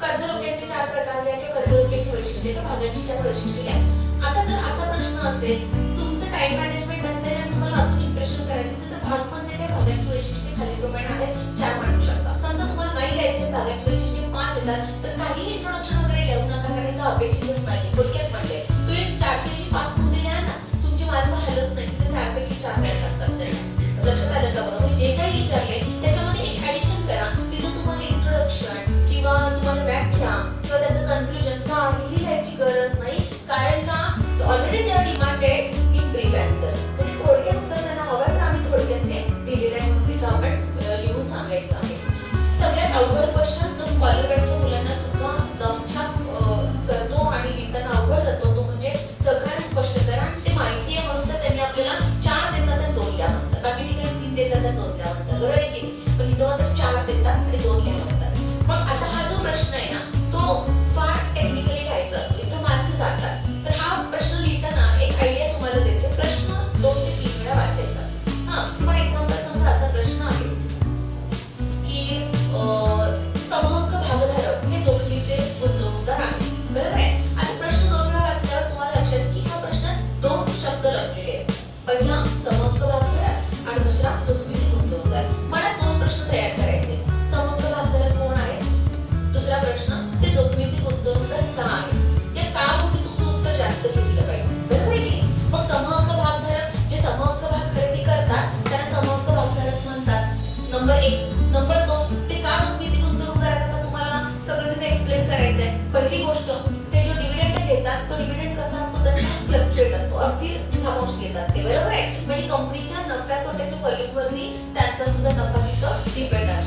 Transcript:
कर्जरोख्याचे चार प्रकार लिहा किंवा कर्जरोख्याची वैशिष्ट्ये किंवा भागांची चार वैशिष्ट्ये लिहा आता जर असा प्रश्न असेल तुमचं टाइम मॅनेजमेंट नसेल आणि तुम्हाला अजून इम्प्रेशन करायचं असेल तर भाग म्हणजे काय भागांची वैशिष्ट्ये खालीलप्रमाणे आहे चार मांडू शकता समजा तुम्हाला नाही लिहायचे भागांची वैशिष्ट्ये पाच येतात तर काही इंट्रोडक्शन वगैरे लिहू नका कारण इथं अपेक्षितच नाही. थोडक्यात म्हणजे तुम्ही चारशे पाच मध्ये लिहा ना तुमचे मार्क हलत नाही तर चारपैकी चार काय लक्षात आलं का घ्या. किंवा त्याचं कन्क्लुजन काहीही लिहायची गरज नाही. कारण का already they are demanded in brief answer म्हणजे थोडक्यात उत्तर त्यांना हवं तर आम्ही थोडक्यात ते दिलेलं आहे म्हणून आपण लिहून सांगायचं आहे. सगळ्यात अवघड क्वेश्चन जो स्कॉलर बॅचच्या मुलांना सुद्धा दमछाक करतो आणि लिहिताना अवघड जातो तो म्हणजे सगळ्यांना स्पष्ट करा. आणि ते माहिती आहे म्हणून तर त्यांनी आपल्याला चार देतात दोन द्या म्हणतात. बाकी ठिकाणी तीन देतात दोन द्या म्हणतात. बरोबर आहे की पण इथं मात्र चार ते जोखमीचे गुंतवणूकदार ते का होती तुमचं उत्तर जास्त घेतलं पाहिजे. बरोबर आहे की मग समहक्क भागधारक जे समहक्क भाग खरेदी करतात त्यांना समहक्क भागधारक म्हणतात. नंबर एक. नंबर दोन ते का किती गुंतवणूक करायचं तर तुम्हाला सगळं तिथे एक्सप्लेन करायचं आहे. पहिली गोष्ट ते जो डिव्हिडंड घेतात तो डिव्हिडंड कसा असतो? त्याचा फ्लक्च्युएट असतो. अगदी लाभांश घेतात ते बरोबर आहे? म्हणजे कंपनीच्या नफ्या तोट्याच्या व्हॉल्यूम त्यांचा सुद्धा नफा तिथं डिपेंड असतो.